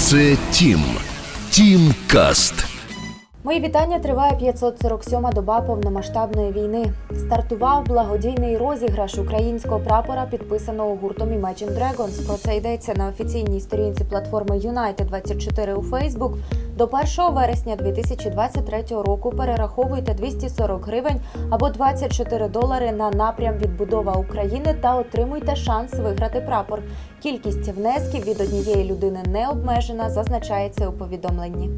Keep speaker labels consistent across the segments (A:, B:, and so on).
A: Це Тім. Тім Каст.
B: Мої вітання триває 547-ма доба повномасштабної війни. Стартував благодійний розіграш українського прапора, підписаного гуртом Imagine Dragons. Про це йдеться на офіційній сторінці платформи United 24 у Facebook. До 1 вересня 2023 року перераховуйте 240 гривень або 24 долари на напрям відбудова України та отримуйте шанс виграти прапор. Кількість внесків від однієї людини не обмежена, зазначається у повідомленні.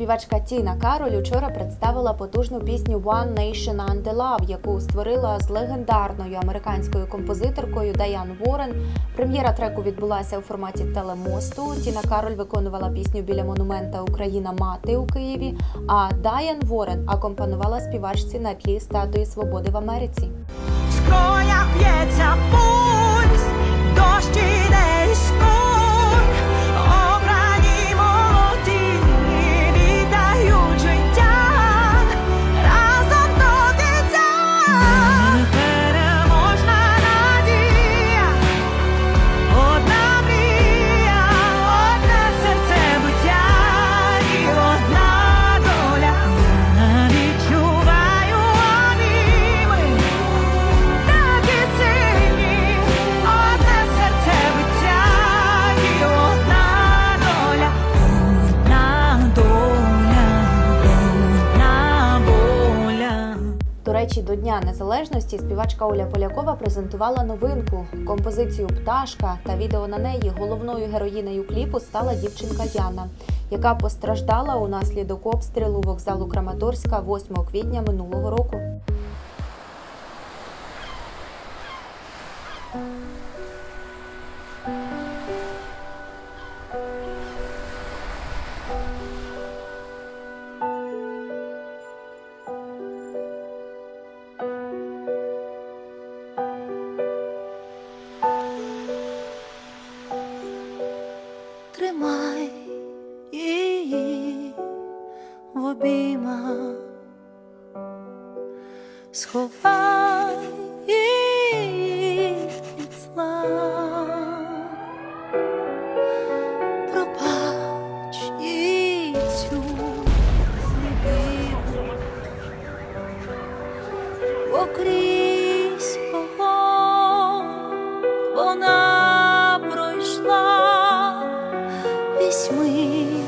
B: Співачка Тіна Кароль учора представила потужну пісню One Nation Under Love, яку створила з легендарною американською композиторкою Даян Уоррен. Прем'єра треку відбулася у форматі телемосту. Тіна Кароль виконувала пісню біля монумента Україна Мати у Києві. А Даян Уоррен акомпанувала співачці на тлі статуї свободи в Америці.
C: В скронях б'ється пульс, дощ
B: речі, до Дня Незалежності співачка Оля Полякова презентувала новинку композицію Пташка та відео на неї головною героїнею кліпу стала дівчинка Яна, яка постраждала унаслідок обстрілу вокзалу Краматорська 8 квітня минулого року.
C: Тримай її в обіймах, сховай її від зла. Пробач їй цю сліпину, окрізь Візьми її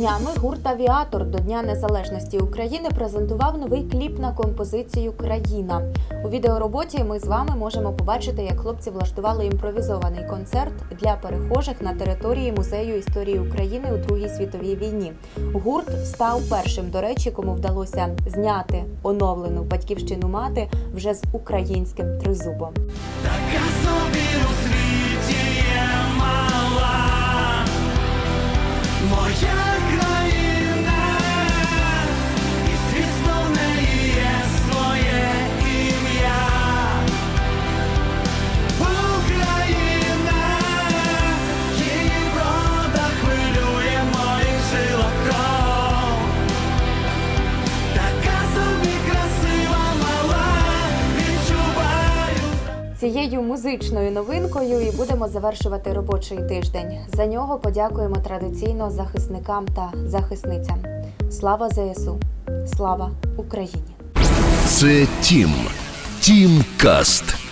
B: Днями гурт Авіатор до Дня Незалежності України презентував новий кліп на композицію Країна. У відеороботі ми з вами можемо побачити, як хлопці влаштували імпровізований концерт для перехожих на території музею історії України у Другій світовій війні. Гурт став першим, до речі, кому вдалося зняти оновлену батьківщину мати вже з українським тризубом.
D: Така собі
B: Цією музичною новинкою і будемо завершувати робочий тиждень. За нього подякуємо традиційно захисникам та захисницям. Слава ЗСУ! Слава Україні!
A: Це Тім. Тім Каст.